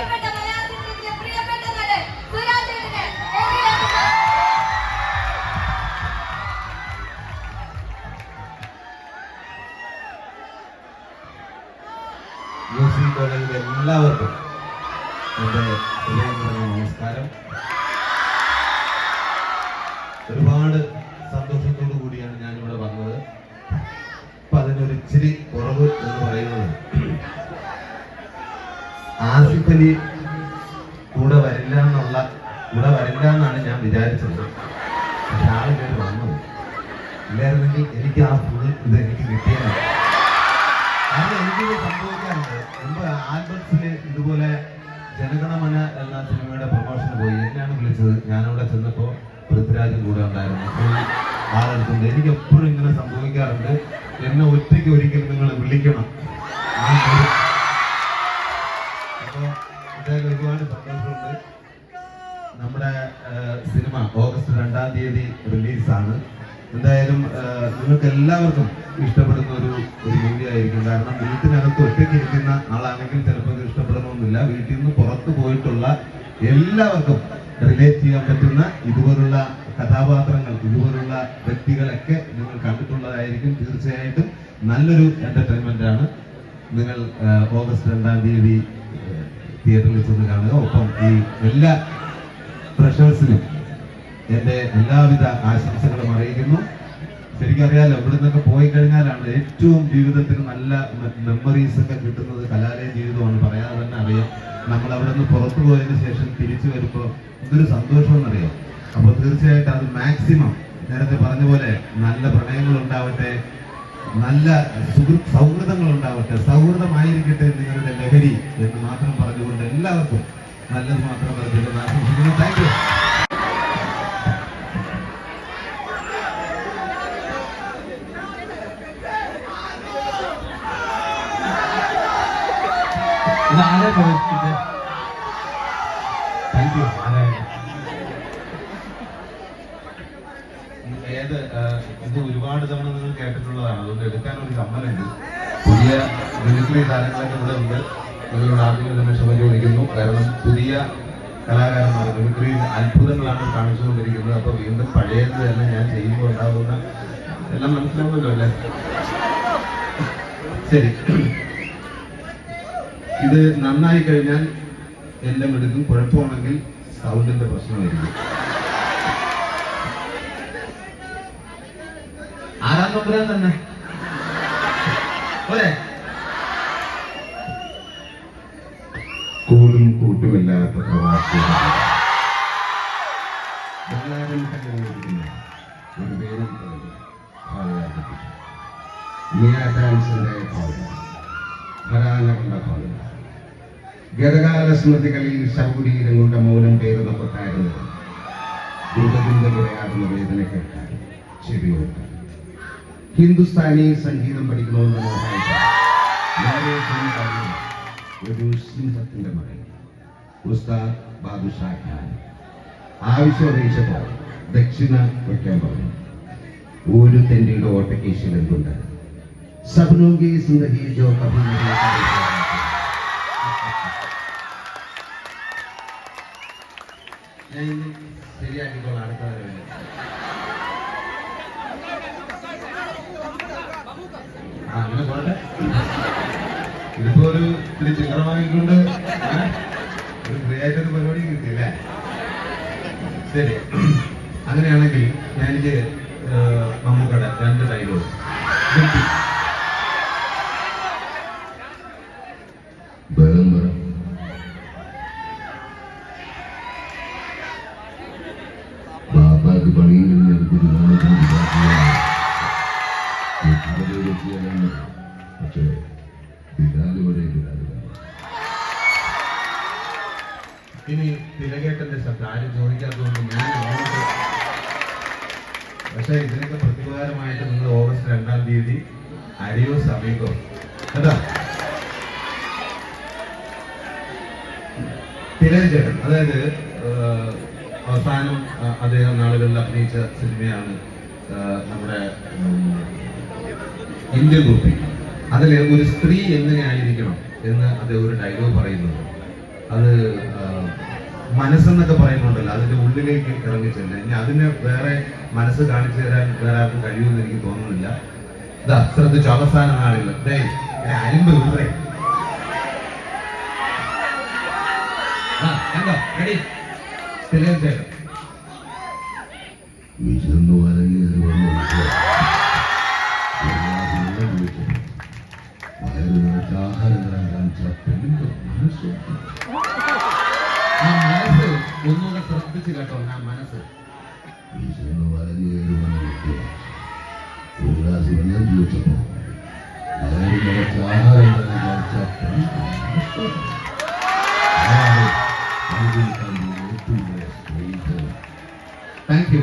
നടൻ സുരാജേട്ടനെ കോളേജിലെ എല്ലാവർക്കും എന്റെ ഹൃദയം നമസ്കാരം. ആസിഫ് കൂടെ വരില്ല എന്നുള്ള കൂടെ വരില്ല എന്നാണ് ഞാൻ വിചാരിച്ചത്. പക്ഷെ ആൾ കയറി വന്നു. ഇല്ലായിരുന്നെങ്കിൽ എനിക്ക് ആ ഫുൾ ഇത് എനിക്ക് കിട്ടിയാൽ കാരണം എനിക്ക് സംഭവിക്കാറുണ്ട് മുമ്പ് ആൽബർട്സിൽ ഇതുപോലെ ജനഗണമന എന്ന സിനിമയുടെ പ്രൊമോഷന് പോയി. എന്നെയാണ് വിളിച്ചത്. ഞാനവിടെ ചെന്നപ്പോൾ പൃഥ്വിരാജും കൂടെ ഉണ്ടായിരുന്നു. അപ്പോൾ ആളെടുത്തുണ്ട് എനിക്ക് എപ്പോഴും ഇങ്ങനെ സംഭവിക്കാറുണ്ട്. എന്നെ ഒറ്റയ്ക്ക് ഒരിക്കലും നിങ്ങൾ വിളിക്കണം. ഞാൻ അദ്ദേഹം ഒരുപാട് സന്തോഷമുണ്ട്. നമ്മുടെ സിനിമ ഓഗസ്റ്റ് രണ്ടാം തീയതി റിലീസാണ്. എന്തായാലും നിങ്ങൾക്ക് എല്ലാവർക്കും ഇഷ്ടപ്പെടുന്ന ഒരു ഒരു മൂവി ആയിരിക്കും. കാരണം വീട്ടിനകത്ത് ഒറ്റയ്ക്ക് ഇരിക്കുന്ന ആളാണെങ്കിൽ ചിലപ്പോൾ ഇത് ഇഷ്ടപ്പെടണമെന്നില്ല. വീട്ടിൽ നിന്ന് പുറത്തു പോയിട്ടുള്ള എല്ലാവർക്കും റിലേറ്റ് ചെയ്യാൻ പറ്റുന്ന ഇതുപോലുള്ള കഥാപാത്രങ്ങൾ ഇതുപോലുള്ള വ്യക്തികളൊക്കെ നിങ്ങൾ കണ്ടിട്ടുള്ളതായിരിക്കും തീർച്ചയായിട്ടും. നല്ലൊരു എന്റർടൈൻമെന്റ് ആണ്. നിങ്ങൾ ഓഗസ്റ്റ് രണ്ടാം തീയതി തിയേറ്ററിൽ ചെന്ന് കാണുക. ഒപ്പം ഈ എല്ലാ ഫ്രഷേഴ്സിനും എന്റെ എല്ലാവിധ ആശംസകളും അറിയിക്കുന്നു. ശരിക്കറിയാലോ ഇവിടെ നിന്നൊക്കെ പോയി കഴിഞ്ഞാലാണ് ഏറ്റവും ജീവിതത്തിൽ നല്ല മെമ്മറീസ് ഒക്കെ കിട്ടുന്നത് കലാലയ ജീവിതമാണ്. പറയാതെ തന്നെ അറിയാം. നമ്മൾ അവിടെ നിന്ന് പുറത്തു പോയതിനു ശേഷം തിരിച്ചു വരുമ്പോൾ ഇതൊരു സന്തോഷമെന്നറിയാം അപ്പോൾ തീർച്ചയായിട്ടും അത് മാക്സിമം നേരത്തെ പറഞ്ഞ പോലെ നല്ല പ്രണയങ്ങൾ ഉണ്ടാവട്ടെ നല്ല സുഹൃ സൗഹൃദങ്ങൾ ഉണ്ടാവട്ടെ സൗഹൃദമായിരിക്കട്ടെ നിങ്ങളുടെ ലഹരി എന്ന് മാത്രം എല്ലാവർക്കും നല്ലത് മാത്രം ആശംസിക്കുന്നു താങ്ക് യു ഇത് ആരാ പ്രവേശിച്ചത് താങ്ക് യു ആരായാലും ഏത് ഇത് ഒരുപാട് തവണ നിങ്ങൾ കേട്ടിട്ടുള്ളതാണ്. അതുകൊണ്ട് എടുക്കാൻ ഒരു കമ്മലുണ്ട്. പുതിയ മിമിക്രി താരങ്ങളൊക്കെ ഇവിടെ ഉണ്ട്. നിങ്ങളോട് ആദ്യം തന്നെ ക്ഷമ കാരണം പുതിയ കലാകാരന്മാർ മിമിക്രി അത്ഭുതങ്ങളാണ് കാണിച്ചുകൊണ്ടിരിക്കുന്നത്. അപ്പോൾ വീണ്ടും പഴയത് തന്നെ ഞാൻ ചെയ്യുമ്പോൾ ഉണ്ടാകുന്ന എല്ലാം മനസ്സിലാവുമല്ലോ അല്ലേ? ശരി. ഇത് നന്നായി കഴിഞ്ഞാൽ എല്ലാം എടുക്കും കുഴപ്പമാണെങ്കിൽ സൗണ്ടിന്റെ പ്രശ്നമായിരിക്കും. ആറാം നമ്പറാൻ തന്നെ? പോരെ. ഒരു ഗതകാല സ്മൃതികളിൽ ശവകുടീരങ്ങളുടെ മൗനം പേരുന്ന കൊട്ടാരുന്നത് ദുർഗത്തിന്റെ വിളയാടുന്ന വേദന കേൾക്കാൻ ചെവിയോർക്കാൻ ഹിന്ദുസ്ഥാനി സംഗീതം പഠിക്കണമെന്ന് ഒരു സിംഹത്തിന്റെ മകൻ ഉസ്താദ് ബാദുഷാ ഖാൻ ആവശ്യം അറിയിച്ചപ്പോൾ ദക്ഷിണ വയ്ക്കാൻ പറഞ്ഞു. ഒരു തെണ്ടിയുടെ ഓട്ടക്കേശിൽ എന്തുണ്ട്? സബ്നോഗി സിന്ദഗി ജോ കഭി ശരിയാക്കിക്കോളാം. അടുത്ത. ആ, അങ്ങനെ പോട്ടെ. ഇതിപ്പോ ഒരു ഇത്തിരി ചില്ലറ വാങ്ങിക്കൊണ്ട് ശരി. അങ്ങനെയാണെങ്കിൽ ഞാനിത് മമ്മൂക്കട രണ്ട് ഡയലോഗ് തിലകേട്ടന്റെ ശബ്ദം ആരും ചോദിക്കാത്തതുകൊണ്ട് ഞാൻ പക്ഷെ ഇതിനൊക്കെ പ്രതികാരമായിട്ട് നിങ്ങൾ ഓഗസ്റ്റ് രണ്ടാം തീയതി അരിയോ സമീപം എന്താ തിലകേട്ടൻ അതായത് അവസാനം അദ്ദേഹം നാളുകളിൽ അഭിനയിച്ച സിനിമയാണ് നമ്മുടെ ഇന്ത്യൻ കുപ്പി. അതിൽ ഒരു സ്ത്രീ എങ്ങനെയായിരിക്കണം എന്ന് അദ്ദേഹം ഒരു ഡയലോഗ് പറയുന്നുണ്ട്. അത് മനസ്സെന്നൊക്കെ പറയുന്നുണ്ടല്ലോ. അതിന്റെ ഉള്ളിലേക്ക് ഇറങ്ങി ചെല്ല ഇനി അതിന് വേറെ മനസ്സ് കാണിച്ചു തരാൻ വേറെ ആർക്കും കഴിയുമെന്ന് എനിക്ക് തോന്നുന്നില്ല. ഇതാ ശ്രദ്ധിച്ചു അവസാന അലിമ്പ് വിടറേ കണ്ടോ? റെഡി ആഹാരം തരാൻ കാണിച്ച പെണ്ണിന്റെ മനസ്സ് ഒന്നുകൂടെ ശ്രദ്ധിച്ച് കേട്ടോ ഞാൻ മനസ്സ്. ഈശ്വരന് വളരെ ഒരു ഗ്ലാസ് വെള്ളം ചോദിച്ചപ്പോ താങ്ക് യു